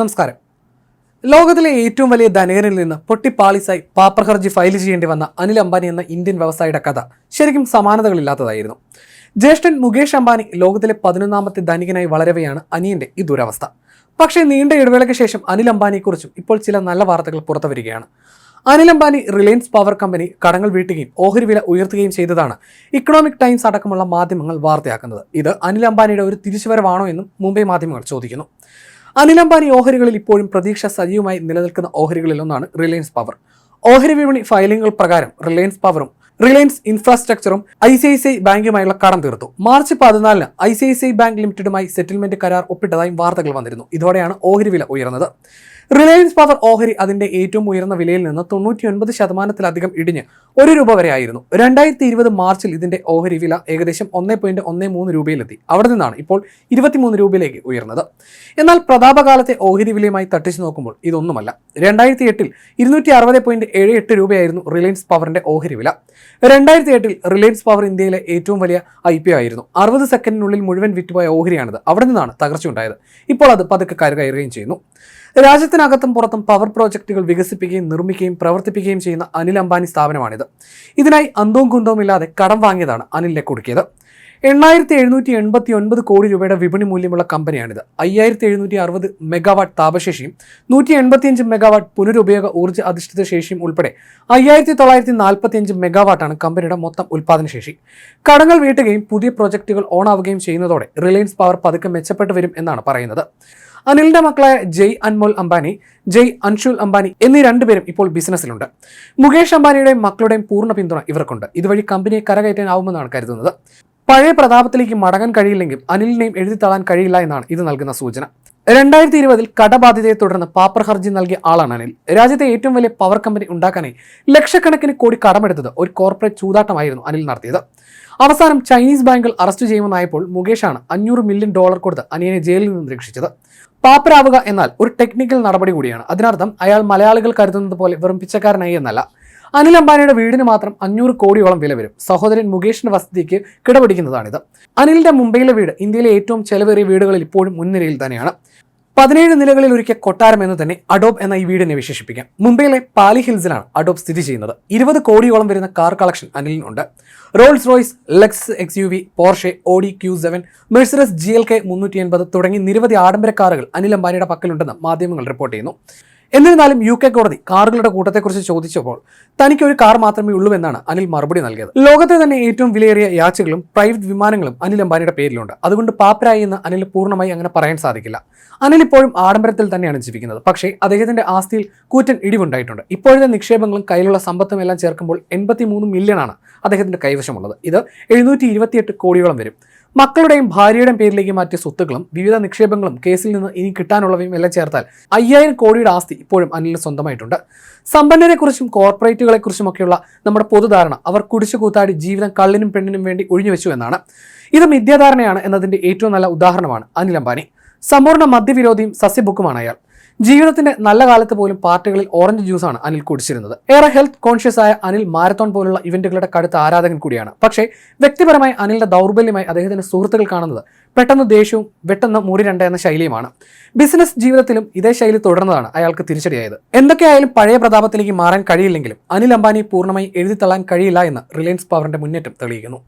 നമസ്കാരം. ലോകത്തിലെ ഏറ്റവും വലിയ ധനികരിൽ നിന്ന് പൊട്ടിപ്പാളിസായി പാപ്പർ ഹർജി ഫയൽ ചെയ്യേണ്ടി വന്ന അനിൽ അംബാനി എന്ന ഇന്ത്യൻ വ്യവസായിയുടെ കഥ ശരിക്കും സമാനതകളില്ലാത്തതായിരുന്നു. ജ്യേഷ്ഠൻ മുകേഷ് അംബാനി ലോകത്തിലെ പതിനൊന്നാമത്തെ ധനികനായി വളരവെയാണ് അനിയന്റെ ഈ ദുരവസ്ഥ. പക്ഷേ നീണ്ട ഇടവേളയ്ക്ക് ശേഷം അനിൽ അംബാനിയെക്കുറിച്ചും ഇപ്പോൾ ചില നല്ല വാർത്തകൾ പുറത്തു വരികയാണ് Anil Ambani Reliance power company കടങ്ങൾ വീട്ടുകയും ഓഹരി വില ഉയർത്തുകയും ചെയ്തതാണ് ഇക്കണോമിക് ടൈംസ് അടക്കമുള്ള മാധ്യമങ്ങൾ വാർത്തയാക്കുന്നത്. ഇത് അനിൽ അംബാനിയുടെ ഒരു തിരിച്ചുവരവാണോ എന്നും മുംബൈ മാധ്യമങ്ങൾ ചോദിക്കുന്നു. അനിൽ അംബാനി ഓഹരികളിൽ ഇപ്പോഴും പ്രതീക്ഷ സജീവമായി നിലനിൽക്കുന്ന ഓഹരികളിലൊന്നാണ് റിലയൻസ് പവർ. ഓഹരി വിപണി ഫയലിംഗുകൾ പ്രകാരം റിലയൻസ് പവറും Reliance ഇൻഫ്രാസ്ട്രക്ചറും I C I C I ബാങ്കുമായുള്ള കടം തീർത്തു. മാർച്ച് പതിനാലിന് I C I C I bank ലിമിറ്റഡുമായി settlement കരാർ ഒപ്പിട്ടതായും വാർത്തകൾ വന്നിരുന്നു. ഇതോടെയാണ് ഓഹരി വില ഉയർന്നത്. റിലയൻസ് പവർ ഓഹരി അതിന്റെ ഏറ്റവും ഉയർന്ന വിലയിൽ നിന്ന് തൊണ്ണൂറ്റി ഒൻപത് ശതമാനത്തിലധികം ഇടിഞ്ഞ് ഒരു രൂപ വരെ ആയിരുന്നു രണ്ടായിരത്തി ഇരുപത് മാർച്ചിൽ ഇതിന്റെ ഓഹരി വില ഏകദേശം ഒന്നേ പോയിന്റ് ഒന്നേ മൂന്ന് രൂപയിലെത്തി. അവിടെ നിന്നാണ് ഇപ്പോൾ ഇരുപത്തിമൂന്ന് രൂപയിലേക്ക് ഉയർന്നത്. എന്നാൽ പ്രതാപകാലത്തെ ഓഹരി വിലയുമായി തട്ടിച്ചു നോക്കുമ്പോൾ ഇതൊന്നുമല്ല. രണ്ടായിരത്തി എട്ടിൽ ഇരുന്നൂറ്റി അറുപത് പോയിന്റ് ഏഴ് എട്ട് രൂപയായിരുന്നു റിലയൻസ് പവറിന്റെ ഓഹരി വില. രണ്ടായിരത്തി എട്ടിൽ റിലയൻസ് പവർ ഇന്ത്യയിലെ ഏറ്റവും വലിയ ഐ പി ഒ ആയിരുന്നു. അറുപത് സെക്കൻഡിനുള്ളിൽ മുഴുവൻ വിറ്റുപോയ ഓഹരിയാണിത്. അവിടെ നിന്നാണ് തകർച്ചയുണ്ടായത്. ഇപ്പോൾ അത് പതുക്കെ കയറുകയും ചെയ്യുന്നു. രാജ്യത്തിനകത്തും പുറത്തും പവർ പ്രോജക്റ്റുകൾ വികസിപ്പിക്കുകയും നിർമ്മിക്കുകയും പ്രവർത്തിപ്പിക്കുകയും ചെയ്യുന്ന അനിൽ അംബാനി സ്ഥാപനമാണിത്. ഇതിനായി അന്തവും കുന്തവും ഇല്ലാതെ കടം വാങ്ങിയതാണ് അനിലിനെ കൊടുക്കിയത്. എണ്ണായിരത്തി എഴുന്നൂറ്റി എൺപത്തി ഒൻപത് കോടി രൂപയുടെ വിപണി മൂല്യമുള്ള കമ്പനിയാണിത്. അയ്യായിരത്തി എഴുന്നൂറ്റി അറുപത് മെഗാവാട്ട് താപശേഷിയും നൂറ്റി എൺപത്തിയഞ്ച് മെഗാവാട്ട് പുനരുപയോഗ ഊർജ അധിഷ്ഠിത ശേഷിയും ഉൾപ്പെടെ അയ്യായിരത്തി തൊള്ളായിരത്തി നാൽപ്പത്തിയഞ്ച് മെഗാവാട്ടാണ് കമ്പനിയുടെ മൊത്തം ഉൽപ്പാദനശേഷി കടങ്ങൾ വീട്ടുകയും പുതിയ പ്രോജക്റ്റുകൾ ഓണാവുകയും ചെയ്യുന്നതോടെ റിലയൻസ് പവർ പതുക്കെ മെച്ചപ്പെട്ടു വരും എന്നാണ് പറയുന്നത്. അനിലിന്റെ മക്കളായ ജയ് അൻമോൽ അംബാനി ജയ് അൻഷുൽ അംബാനി എന്നീ രണ്ടുപേരും ഇപ്പോൾ ബിസിനസ്സിലുണ്ട്. മുകേഷ് അംബാനിയുടെയും മക്കളുടെയും പൂർണ പിന്തുണ ഇവർക്കുണ്ട്. ഇതുവഴി കമ്പനിയെ കരകയറ്റാനാവുമെന്നാണ് കരുതുന്നത്. പഴയ പ്രതാപത്തിലേക്ക് മടങ്ങാൻ കഴിയില്ലെങ്കിൽ അനിലിനെയും എഴുതിത്തള്ളാൻ കഴിയില്ല എന്നാണ് ഇത് നൽകുന്ന സൂചന. രണ്ടായിരത്തി ഇരുപതിൽ കടബാധ്യതയെ തുടർന്ന് പാപ്പർ ഹർജി നൽകിയ ആളാണ് അനിൽ. രാജ്യത്തെ ഏറ്റവും വലിയ പവർ കമ്പനി ഉണ്ടാക്കാനായി ലക്ഷക്കണക്കിന് കോടി കടമെടുത്തത് ഒരു കോർപ്പറേറ്റ് ചൂതാട്ടമായിരുന്നു അനിൽ നടത്തിയത്. അവസാനം ചൈനീസ് ബാങ്കുകൾ അറസ്റ്റ് ചെയ്യുമെന്നായപ്പോൾ മുകേഷാണ് അഞ്ഞൂറ് മില്യൺ ഡോളർ കൊടുത്ത് അനിയനെ ജയിലിൽ നിന്ന് രക്ഷിച്ചത്. പാപ്പരാവുക എന്നാൽ ഒരു ടെക്നിക്കൽ നടപടി കൂടിയാണ്. അതിനർത്ഥം അയാൾ മലയാളികൾ കരുതുന്നത് പോലെ വെറും പിച്ചക്കാരനായി എന്നല്ല. അനിൽ അംബാനിയുടെ വീടിന് മാത്രം അഞ്ഞൂറ് കോടിയോളം വില വരും. സഹോദരൻ മുകേഷിന്റെ വസതിക്ക് കിടപിടിക്കുന്നതാണിത്. അനിലിന്റെ മുംബൈയിലെ വീട് ഇന്ത്യയിലെ ഏറ്റവും ചെലവേറിയ വീടുകളിൽ ഇപ്പോഴും മുൻനിരയിൽ തന്നെയാണ്. പതിനേഴ് നിലകളിൽ ഒരുക്കിയ കൊട്ടാരം എന്ന് തന്നെ അഡോബ് എന്ന ഈ വീടിനെ വിശേഷിപ്പിക്കാം. മുംബൈയിലെ പാലി ഹിൽസിലാണ് അഡോബ് സ്ഥിതി ചെയ്യുന്നത്. ഇരുപത് കോടിയോളം വരുന്ന car collection അനിലിനുണ്ട്. Rolls Royce Lexus X U V Porsche Audi Q seven Mercedes G L K മുന്നൂറ്റി എൺപത് തുടങ്ങി നിരവധി ആഡംബര കാറുകൾ അനിൽ അംബാനിയുടെ പക്കലുണ്ടെന്ന് മാധ്യമങ്ങൾ റിപ്പോർട്ട് ചെയ്യുന്നു. എന്നിരുന്നാലും യു കെ കോടതി കാറുകളുടെ കൂട്ടത്തെക്കുറിച്ച് ചോദിച്ചപ്പോൾ തനിക്ക് ഒരു കാർ മാത്രമേ ഉള്ളൂ എന്നാണ് അനിൽ മറുപടി നൽകിയത്. ലോകത്തെ തന്നെ ഏറ്റവും വിലയേറിയ യാച്ചകളും പ്രൈവറ്റ് വിമാനങ്ങളും അനിൽ അംബാനിയുടെ പേരിലുണ്ട്. അതുകൊണ്ട് പാപ്പരായി എന്ന് അനിൽ പൂർണമായി അങ്ങനെ പറയാൻ സാധിക്കില്ല. അനിൽ ഇപ്പോഴും ആഡംബരത്തിൽ തന്നെയാണ് ജീവിക്കുന്നത്. പക്ഷേ അദ്ദേഹത്തിന്റെ ആസ്തിയിൽ കൂറ്റൻ ഇടിവുണ്ടായിട്ടുണ്ട്. ഇപ്പോഴത്തെ നിക്ഷേപങ്ങളും കയ്യിലുള്ള സമ്പത്തും എല്ലാം ചേർക്കുമ്പോൾ എൺപത്തി മൂന്ന് ആണ് അദ്ദേഹത്തിന്റെ കൈവശമുള്ളത്. ഇത് എഴുന്നൂറ്റി കോടിയോളം വരും. മക്കളുടെയും ഭാര്യയുടെയും പേരിലേക്ക് മാറ്റിയ സ്വത്തുക്കളും വിവിധ നിക്ഷേപങ്ങളും കേസിൽ നിന്ന് ഇനി കിട്ടാനുള്ളവയും എല്ലാം ചേർത്താൽ അയ്യായിരം കോടിയുടെ ആസ്തി ഇപ്പോഴും അനിലിന് സ്വന്തമായിട്ടുണ്ട്. സമ്പന്നരെക്കുറിച്ചും കോർപ്പറേറ്റുകളെക്കുറിച്ചുമൊക്കെയുള്ള നമ്മുടെ പൊതുധാരണ അവർ കുടിച്ചു കൂത്താടി ജീവിതം കള്ളിനും പെണ്ണിനും വേണ്ടി ഒഴിഞ്ഞു വെച്ചു എന്നാണ്. ഇത് മിഥ്യാധാരണയാണ് എന്നതിന്റെ ഏറ്റവും നല്ല ഉദാഹരണമാണ് അനിൽ അംബാനി. സമ്പൂർണ മദ്യവിരോധിയും സസ്യബുക്കുമാണ് അയാൾ. ജീവിതത്തിന്റെ നല്ല കാലത്ത് പോലും പാർട്ടികളിൽ ഓറഞ്ച് ജ്യൂസാണ് അനിൽ കുടിച്ചിരുന്നത്. ഏറെ ഹെൽത്ത് കോൺഷ്യസ് ആയ അനിൽ മാരത്തോൺ പോലുള്ള ഇവന്റുകളുടെ കടുത്ത ആരാധകൻ കൂടിയാണ്. പക്ഷേ വ്യക്തിപരമായി അനിലിന്റെ ദൗർബല്യമായി അദ്ദേഹത്തിന്റെ സുഹൃത്തുക്കൾ കാണുന്നത് പെട്ടെന്ന് ദേഷ്യവും വെട്ടെന്ന് മുറി രണ്ട എന്ന ശൈലിയുമാണ്. ബിസിനസ് ജീവിതത്തിലും ഇതേ ശൈലി തുടർന്നതാണ് അയാൾക്ക് തിരിച്ചടിയായത്. എന്തൊക്കെയായാലും പഴയ പ്രതാപത്തിലേക്ക് മാറാൻ കഴിയില്ലെങ്കിലും അനിൽ അംബാനി പൂർണമായി എഴുതിത്തള്ളാൻ കഴിയില്ല എന്ന് റിലയൻസ് പവറിന്റെ മുന്നേറ്റം തെളിയിക്കുന്നു.